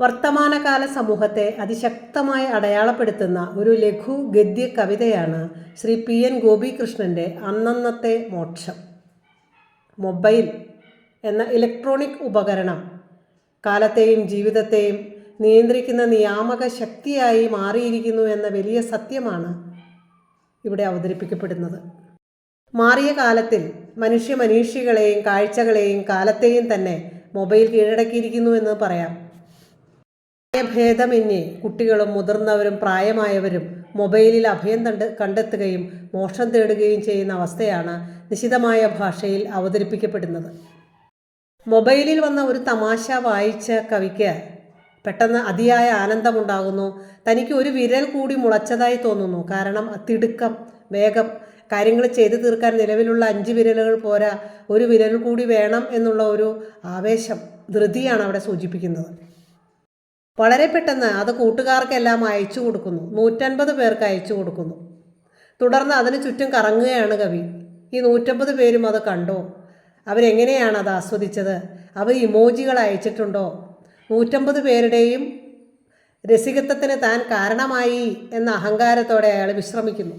വർത്തമാനകാല സമൂഹത്തെ അതിശക്തമായി അടയാളപ്പെടുത്തുന്ന ഒരു ലഘു ഗദ്യ കവിതയാണ് ശ്രീ പി എൻ ഗോപികൃഷ്ണന്റെ അന്നന്നത്തെ മോക്ഷം. മൊബൈൽ എന്ന ഇലക്ട്രോണിക് ഉപകരണം കാലത്തെയും ജീവിതത്തെയും നിയന്ത്രിക്കുന്ന നിയാമക ശക്തിയായി മാറിയിരിക്കുന്നു എന്ന വലിയ സത്യമാണ് ഇവിടെ അവതരിപ്പിക്കപ്പെടുന്നത്. മാറിയ കാലത്തിൽ മനുഷ്യ മനീഷികളെയും കാഴ്ചകളെയും കാലത്തെയും തന്നെ മൊബൈൽ കീഴടക്കിയിരിക്കുന്നു എന്ന് പറയാം. ഭേദമന്യേ കുട്ടികളും മുതിർന്നവരും പ്രായമായവരും മൊബൈലിൽ അഭയം കണ്ട് കണ്ടെത്തുകയും മോക്ഷം തേടുകയും ചെയ്യുന്ന അവസ്ഥയാണ് നിശിതമായ ഭാഷയിൽ അവതരിപ്പിക്കപ്പെടുന്നത്. മൊബൈലിൽ വന്ന ഒരു തമാശ വായിച്ച കവിക്ക് പെട്ടെന്ന് അതിയായ ആനന്ദമുണ്ടാകുന്നു. തനിക്ക് ഒരു വിരൽ കൂടി മുളച്ചതായി തോന്നുന്നു. കാരണം തിടുക്കം വേഗം കാര്യങ്ങൾ ചെയ്തു തീർക്കാൻ നിലവിലുള്ള അഞ്ച് വിരലുകൾ പോരാ ഒരു വിരൽ കൂടി വേണം എന്നുള്ള ഒരു ആവേശം ധൃതിയാണ് അവിടെ സൂചിപ്പിക്കുന്നത്. വളരെ പെട്ടെന്ന് അത് കൂട്ടുകാർക്കെല്ലാം അയച്ചു കൊടുക്കുന്നു. നൂറ്റൻപത് പേർക്ക് അയച്ചു കൊടുക്കുന്നു. തുടർന്ന് അതിന് ചുറ്റും കറങ്ങുകയാണ് കവി. ഈ നൂറ്റമ്പത് പേരും അത് കണ്ടോ? അവരെങ്ങനെയാണ് അത് ആസ്വദിച്ചത്? അവർ ഇമോജികൾ അയച്ചിട്ടുണ്ടോ? നൂറ്റമ്പത് പേരുടെയും രസികത്വത്തിന് താൻ കാരണമായി എന്ന അഹങ്കാരത്തോടെ അയാൾ വിശ്രമിക്കുന്നു.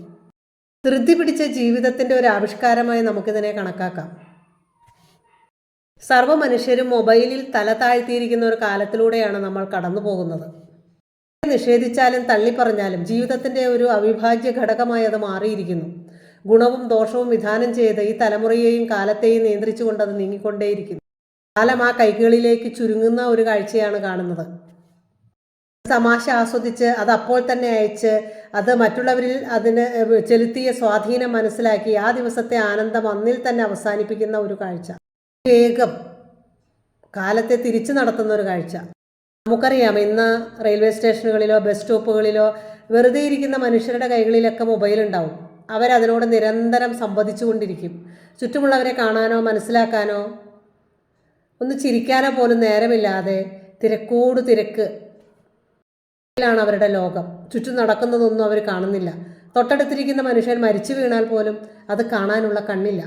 ധൃതി പിടിച്ച ജീവിതത്തിന്റെ ഒരു ആവിഷ്കാരമായി നമുക്കിതിനെ കണക്കാക്കാം. സർവ മനുഷ്യരും മൊബൈലിൽ തല താഴ്ത്തിയിരിക്കുന്ന ഒരു കാലത്തിലൂടെയാണ് നമ്മൾ കടന്നു പോകുന്നത് നിഷേധിച്ചാലും തള്ളിപ്പറഞ്ഞാലും ജീവിതത്തിന്റെ ഒരു അവിഭാജ്യ ഘടകമായി അത് മാറിയിരിക്കുന്നു. ഗുണവും ദോഷവും വിധാനം ചെയ്ത് ഈ തലമുറയെയും കാലത്തെയും നിയന്ത്രിച്ചുകൊണ്ട് അത് നീങ്ങിക്കൊണ്ടേയിരിക്കുന്നു. കാലം ആ കൈകളിലേക്ക് ചുരുങ്ങുന്ന ഒരു കാഴ്ചയാണ് കാണുന്നത്. തമാശ ആസ്വദിച്ച് അത് അപ്പോൾ തന്നെ അയച്ച് അത് മറ്റുള്ളവരിൽ അതിന് ചെലുത്തിയ സ്വാധീനം മനസ്സിലാക്കി ആ ദിവസത്തെ ആനന്ദം അന്നിൽ തന്നെ അവസാനിപ്പിക്കുന്ന ഒരു കാഴ്ച. വേഗം കാലത്തെ തിരിച്ചു നടത്തുന്ന ഒരു കാഴ്ച. നമുക്കറിയാം ഇന്ന് റെയിൽവേ സ്റ്റേഷനുകളിലോ ബസ് സ്റ്റോപ്പുകളിലോ വെറുതെ ഇരിക്കുന്ന മനുഷ്യരുടെ കൈകളിലൊക്കെ മൊബൈൽ ഉണ്ടാവും. അവരതിനോട് നിരന്തരം സംവദിച്ചുകൊണ്ടിരിക്കും ചുറ്റുമുള്ളവരെ കാണാനോ മനസ്സിലാക്കാനോ ഒന്ന് ചിരിക്കാനോ പോലും നേരമില്ലാതെ തിരക്കോട് തിരക്ക് ാണ് അവരുടെ ലോകം. ചുറ്റും നടക്കുന്നതൊന്നും അവർ കാണുന്നില്ല. തൊട്ടടുത്തിരിക്കുന്ന മനുഷ്യൻ മരിച്ചു വീണാൽ പോലും അത് കാണാനുള്ള കണ്ണില്ല.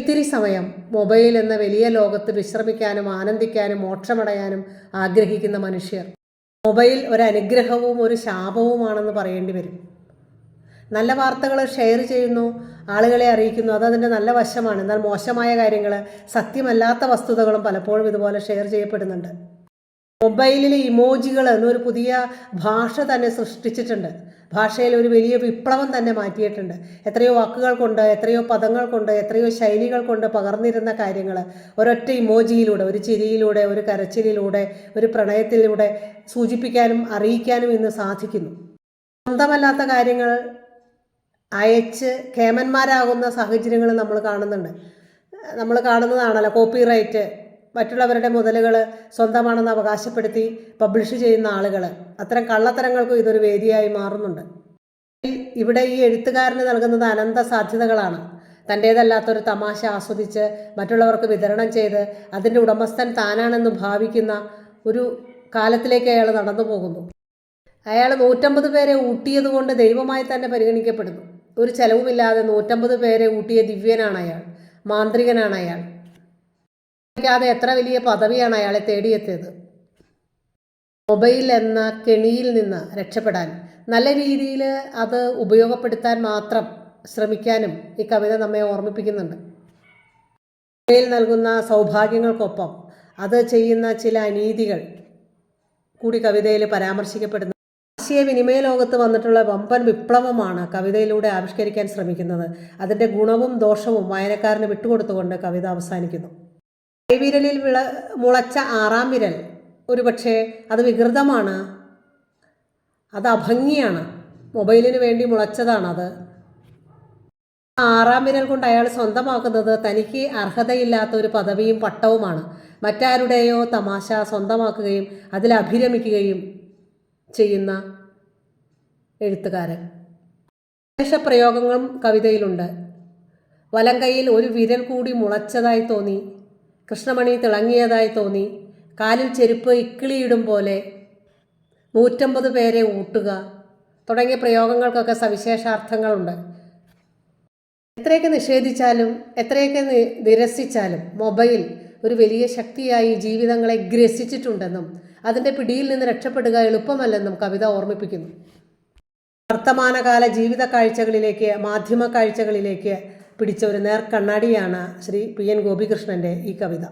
ഇത്തിരി സമയം മൊബൈൽ എന്ന വലിയ ലോകത്ത് വിശ്രമിക്കാനും ആനന്ദിക്കാനും മോക്ഷമടയാനും ആഗ്രഹിക്കുന്ന മനുഷ്യർ മൊബൈൽ ഒരു അനുഗ്രഹവും ഒരു ശാപവുമാണെന്ന് പറയേണ്ടി വരും. നല്ല വാർത്തകൾ ഷെയർ ചെയ്യുന്നു ആളുകളെ അറിയിക്കുന്നു. അത് അതിന്റെ നല്ല വശമാണ്. എന്നാൽ മോശമായ കാര്യങ്ങൾ സത്യമല്ലാത്ത വസ്തുതകളും പലപ്പോഴും ഇതുപോലെ ഷെയർ ചെയ്യപ്പെടുന്നുണ്ട്. മൊബൈലിലെ ഇമോജികൾ എന്നൊരു പുതിയ ഭാഷ തന്നെ സൃഷ്ടിച്ചിട്ടുണ്ട്. ഭാഷയിൽ ഒരു വലിയ വിപ്ലവം തന്നെ മാറ്റിയിട്ടുണ്ട്. എത്രയോ വാക്കുകൾ കൊണ്ട് എത്രയോ പദങ്ങൾ കൊണ്ട് എത്രയോ ശൈലികൾ കൊണ്ട് പകർന്നിരുന്ന കാര്യങ്ങൾ. ഒരൊറ്റ ഇമോജിയിലൂടെ ഒരു ചിരിയിലൂടെ ഒരു കരച്ചിലിലൂടെ ഒരു പ്രണയത്തിലൂടെ സൂചിപ്പിക്കാനും അറിയിക്കാനും ഇന്ന് സാധിക്കുന്നു. സ്വന്തമല്ലാത്ത കാര്യങ്ങൾ അയച്ച് കേമന്മാരാകുന്ന സാഹചര്യങ്ങൾ നമ്മൾ കാണുന്നുണ്ട്. നമ്മൾ കാണുന്നതാണല്ലോ കോപ്പിറൈറ്റ് മറ്റുള്ളവരുടെ മുതലുകൾ സ്വന്തമാണെന്ന് അവകാശപ്പെടുത്തി പബ്ലിഷ് ചെയ്യുന്ന ആളുകൾ. അത്തരം കള്ളത്തരങ്ങൾക്കും ഇതൊരു വേദിയായി മാറുന്നുണ്ട്. ഇവിടെ ഈ എഴുത്തുകാരന് നൽകുന്നത് അനന്ത സാധ്യതകളാണ്. തന്റേതല്ലാത്തൊരു തമാശ ആസ്വദിച്ച് മറ്റുള്ളവർക്ക് വിതരണം ചെയ്ത് അതിന്റെ ഉടമസ്ഥൻ താനാണെന്ന് ഭാവിക്കുന്ന ഒരു കാലത്തിലേക്ക് അയാൾ നടന്നു പോകുന്നു. അയാൾ നൂറ്റമ്പത് പേരെ ഊട്ടിയതുകൊണ്ട് ദൈവമായി തന്നെ പരിഗണിക്കപ്പെടുന്നു. ഒരു ചെലവുമില്ലാതെ നൂറ്റമ്പത് പേരെ ഊട്ടിയ ദിവ്യനാണ് അയാൾ മാന്ത്രികനാണ് അയാൾ. ാതെ എത്ര വലിയ പദവിയാണ് അയാളെ തേടിയെത്തിയത്? മൊബൈൽ എന്ന കെണിയിൽ നിന്ന് രക്ഷപ്പെടാൻ നല്ല രീതിയിൽ അത് ഉപയോഗപ്പെടുത്താൻ മാത്രം ശ്രമിക്കാനും ഈ കവിത നമ്മെ ഓർമ്മിപ്പിക്കുന്നുണ്ട്. മൊബൈൽ നൽകുന്ന സൗഭാഗ്യങ്ങൾക്കൊപ്പം അത് ചെയ്യുന്ന ചില അനീതികൾ കൂടി കവിതയിൽ പരാമർശിക്കപ്പെടുന്നു. ആശയവിനിമയ ലോകത്ത് വന്നിട്ടുള്ള വമ്പൻ വിപ്ലവമാണ് കവിതയിലൂടെ ആവിഷ്കരിക്കാൻ ശ്രമിക്കുന്നത്. അതിന്റെ ഗുണവും ദോഷവും വായനക്കാരന് വിട്ടുകൊടുത്തുകൊണ്ട് കവിത അവസാനിക്കുന്നു. കൈവിരലിൽ വിള മുളച്ച ആറാം വിരൽ. ഒരുപക്ഷെ അത് വികൃതമാണ്. അത് അഭംഗിയാണ്. മൊബൈലിന് വേണ്ടി മുളച്ചതാണത് ആറാം വിരൽ കൊണ്ട് അയാൾ സ്വന്തമാക്കുന്നത് തനിക്ക് അർഹതയില്ലാത്ത ഒരു പദവിയും പട്ടവുമാണ്. മറ്റാരുടെയോ തമാശ സ്വന്തമാക്കുകയും അതിൽ അഭിരമിക്കുകയും ചെയ്യുന്ന എഴുത്തുകാരൻ. പ്രയോഗങ്ങളും കവിതയിലുണ്ട്. വലം കൈയിൽ ഒരു വിരൽ കൂടി മുളച്ചതായി തോന്നി കൃഷ്ണമണി തിളങ്ങിയതായി തോന്നി. കാലിൽ ചെരുപ്പ് ഇക്കിളിയിടും പോലെ നൂറ്റമ്പത് പേരെ ഊട്ടുക. തുടങ്ങിയ പ്രയോഗങ്ങൾക്കൊക്കെ സവിശേഷാർത്ഥങ്ങളുണ്ട്. എത്രയൊക്കെ നിഷേധിച്ചാലും എത്രയൊക്കെ നിരസിച്ചാലും മൊബൈൽ ഒരു വലിയ ശക്തിയായി ജീവിതങ്ങളെ ഗ്രസിച്ചിട്ടുണ്ടെന്നും അതിന്റെ പിടിയിൽ നിന്ന് രക്ഷപ്പെടുക എളുപ്പമല്ലെന്നും കവിത ഓർമ്മിപ്പിക്കുന്നു. വർത്തമാനകാല ജീവിത കാഴ്ചകളിലേക്ക് മാധ്യമ കാഴ്ചകളിലേക്ക് പിടിച്ച ഒരു നേർക്കണ്ണാടിയാണ് ശ്രീ പി എൻ ഗോപികൃഷ്ണന്റെ ഈ കവിത.